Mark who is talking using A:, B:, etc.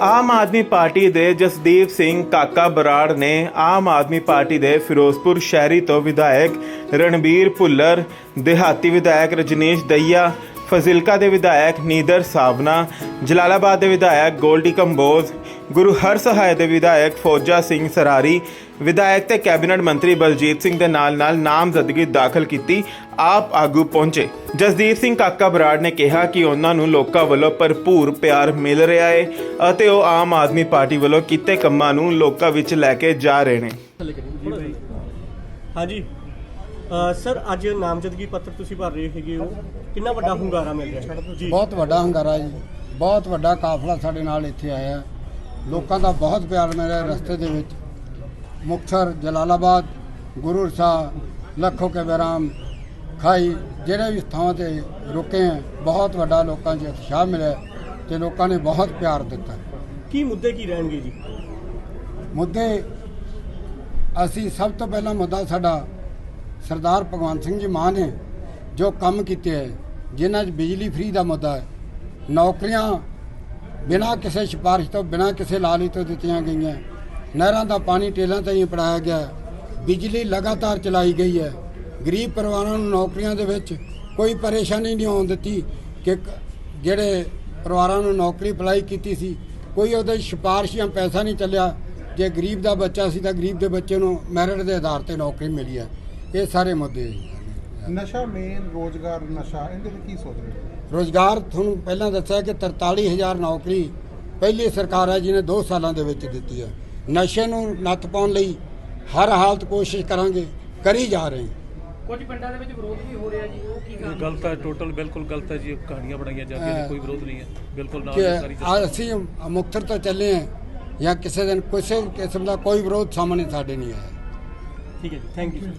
A: Aam Aadmi party ਦੇ ਜਸਦੀਪ ਸਿੰਘ ਕਾਕਾ ਬਰਾੜ ਨੇ Aam Aadmi party ਦੇ ਫਿਰੋਜ਼ਪੁਰ ਸ਼ਹਿਰੀ ਤੋਂ ਵਿਧਾਇਕ ਰਣਬੀਰ ਭੁੱਲਰ, ਦਿਹਾਤੀ ਵਿਧਾਇਕ ਰਜਨੀਸ਼ ਦਈਆ, ਫਜ਼ਿਲਕਾ ਦੇ ਵਿਧਾਇਕ ਨੀਦਰ ਸਾਵਨਾ ਜਲਾਲਾਬਾਦ ਦੇ ਵਿਧਾਇਕ ਗੋਲਡੀ ਕੰਬੋਜ ਗੁਰੂ ਹਰਸਹਾਏ ਦੇ ਵਿਧਾਇਕ ਫੌਜਾ ਸਿੰਘ ਸਰਾਰੀ ਵਿਧਾਇਕ ਤੇ ਕੈਬਨਿਟ ਮੰਤਰੀ ਬਲਜੀਤ ਸਿੰਘ ਦੇ ਨਾਲ-ਨਾਲ ਨਾਮਜ਼ਦਗੀ ਦਾਖਲ ਕੀਤੀ ਆਪ ਆਗੂ ਪਹੁੰਚੇ। ਜਸਦੀਪ ਸਿੰਘ ਕਾਕਾ ਬਰਾੜ ਨੇ ਕਿਹਾ ਕਿ ਉਹਨਾਂ ਨੂੰ ਲੋਕਾਂ ਵੱਲੋਂ ਭਰਪੂਰ ਪਿਆਰ ਮਿਲ ਰਿਹਾ ਹੈ ਅਤੇ ਉਹ ਆਮ ਆਦਮੀ ਪਾਰਟੀ ਵੱਲੋਂ ਕੀਤੇ ਕੰਮਾਂ ਨੂੰ ਲੋਕਾਂ ਵਿੱਚ ਲੈ ਕੇ ਜਾ ਰਹੇ ਨੇ।
B: ਹਾਂਜੀ। ਸਰ ਅੱਜ ਨਾਮਜ਼ਦਗੀ ਪੱਤਰ ਤੁਸੀਂ ਭਰ ਰਹੇ ਹੈਗੇ ਹੋ। ਕਿੰਨਾ ਵੱਡਾ ਹੁੰਗਾਰਾ ਮਿਲ ਰਿਹਾ ਹੈ? ਜੀ।
C: ਬਹੁਤ ਵੱਡਾ ਹੰਗਾਰਾ ਜੀ। ਬਹੁਤ ਵੱਡਾ ਕਾਫਲਾ ਸਾਡੇ ਨਾਲ ਇੱਥੇ ਆਇਆ। ਲੋਕਾਂ ਦਾ ਬਹੁਤ ਪਿਆਰ ਮਿਲਿਆ ਰਸਤੇ ਦੇ ਵਿੱਚ। ਮੁਕਤਸਰ ਜਲਾਲਾਬਾਦ ਗੁਰੂ ਸਾਹਿਬ ਲੱਖੋ ਕੇ ਬਰਾਮ ਖਾਈ ਜਿਹੜੇ ਵੀ ਥਾਵਾਂ ਤੇ ਰੁਕੇ ਹੈ ਬਹੁਤ ਵੱਡਾ ਲੋਕਾਂ 'ਚ ਉਤਸ਼ਾਹ ਮਿਲਿਆ ਤੇ ਲੋਕਾਂ ਨੇ ਬਹੁਤ ਪਿਆਰ ਦਿੱਤਾ।
B: ਕੀ ਮੁੱਦੇ ਕੀ ਰਹਿਣਗੇ ਜੀ?
C: ਮੁੱਦੇ ਅਸੀਂ ਸਭ ਤੋਂ ਪਹਿਲਾ ਮੁੱਦਾ ਸਾਡਾ ਸਰਦਾਰ ਭਗਵੰਤ ਸਿੰਘ ਜੀ ਮਾਨ ਨੇ ਜੋ ਕੰਮ ਕੀਤੇ ਹੈ ਜਿਨ੍ਹਾਂ 'ਚ ਬਿਜਲੀ ਫ੍ਰੀ ਦਾ ਮੁੱਦਾ ਹੈ ਨੌਕਰੀਆਂ ਬਿਨਾਂ ਕਿਸੇ ਸਿਫਾਰਿਸ਼ ਤੋਂ, ਬਿਨਾਂ ਕਿਸੇ ਲਾਲੀ ਤੋਂ ਦਿੱਤੀਆਂ ਗਈਆਂ। ਨਹਿਰਾਂ ਦਾ ਪਾਣੀ ਟੇਲਾਂ ਤਾਈਂ ਪੜਾਇਆ ਗਿਆ। ਬਿਜਲੀ ਲਗਾਤਾਰ ਚਲਾਈ ਗਈ ਹੈ। ਗਰੀਬ ਪਰਿਵਾਰਾਂ ਨੂੰ ਨੌਕਰੀਆਂ ਦੇ ਵਿੱਚ ਕੋਈ ਪਰੇਸ਼ਾਨੀ ਨਹੀਂ ਆਉਣ ਦਿੱਤੀ ਕਿ ਜਿਹੜੇ ਪਰਿਵਾਰਾਂ ਨੂੰ ਨੌਕਰੀ ਅਪਲਾਈ ਕੀਤੀ ਸੀ, ਕੋਈ ਉਹਦੇ ਸਿਫਾਰਿਸ਼ ਜਾਂ ਪੈਸਾ ਨਹੀਂ ਚੱਲਿਆ। ਜੇ ਗਰੀਬ ਦਾ ਬੱਚਾ ਸੀ ਤਾਂ ਗਰੀਬ ਦੇ ਬੱਚੇ ਨੂੰ ਮੈਰਿਟ ਦੇ ਆਧਾਰ ਤੇ ਨੌਕਰੀ ਮਿਲੀ ਹੈ। ਇਹ ਸਾਰੇ ਮੁੱਦੇ
D: ਨਸ਼ਾ ਮੇਨ ਰੋਜ਼ਗਾਰ ਨਸ਼ਾ ਇਹਦੇ ਲਈ ਕੀ ਸੋਚ ਰਹੇ ਹੋ?
C: ਰੋਜ਼ਗਾਰ ਤੁਹਾਨੂੰ ਪਹਿਲਾਂ ਦੱਸਿਆ ਕਿ 43000 ਨੌਕਰੀ ਪਹਿਲੀ ਸਰਕਾਰ ਹੈ ਜਿਹਨੇ 2 ਸਾਲਾਂ ਦੇ ਵਿੱਚ ਦਿੱਤੀ ਹੈ। ਨਸ਼ੇ ਨੂੰ ਨੱਥ ਪਾਉਣ ਲਈ ਹਰ ਹਾਲਤ ਕੋਸ਼ਿਸ਼ ਕਰਾਂਗੇ ਕਰੀ ਜਾ ਰਹੇ ਹਾਂ।
E: ਕੁਝ ਪਿੰਡਾਂ ਦੇ ਵਿੱਚ ਵਿਰੋਧ ਵੀ ਹੋ ਰਿਹਾ ਜੀ ਉਹ ਕੀ
F: ਇਹ
E: ਕਾਰਨ
F: ਗਲਤ ਹੈ ਟੋਟਲ ਬਿਲਕੁਲ ਗਲਤ ਹੈ ਜੀ ਕਹਾਣੀਆਂ ਬਣਾਈਆਂ ਜਾਂਦੀਆਂ ਨੇ ਕੋਈ ਵਿਰੋਧ ਨਹੀਂ ਹੈ ਬਿਲਕੁਲ ਨਾਲ
C: ਕਿ
F: ਸਾਰੀ
C: ਆ- ਅਸੀਂ ਮੁਕਤਸਰ ਤੋਂ ਚੱਲੇ ਹਾਂ ਜਾਂ ਕਿਸੇ ਦਿਨ ਕਿਸੇ ਕਿਸਮ ਦਾ ਕੋਈ ਵਿਰੋਧ ਸਾਹਮਣੇ ਸਾਡੇ ਨਹੀਂ ਆਇਆ।
B: ਠੀਕ ਹੈ ਜੀ ਥੈਂਕ ਯੂ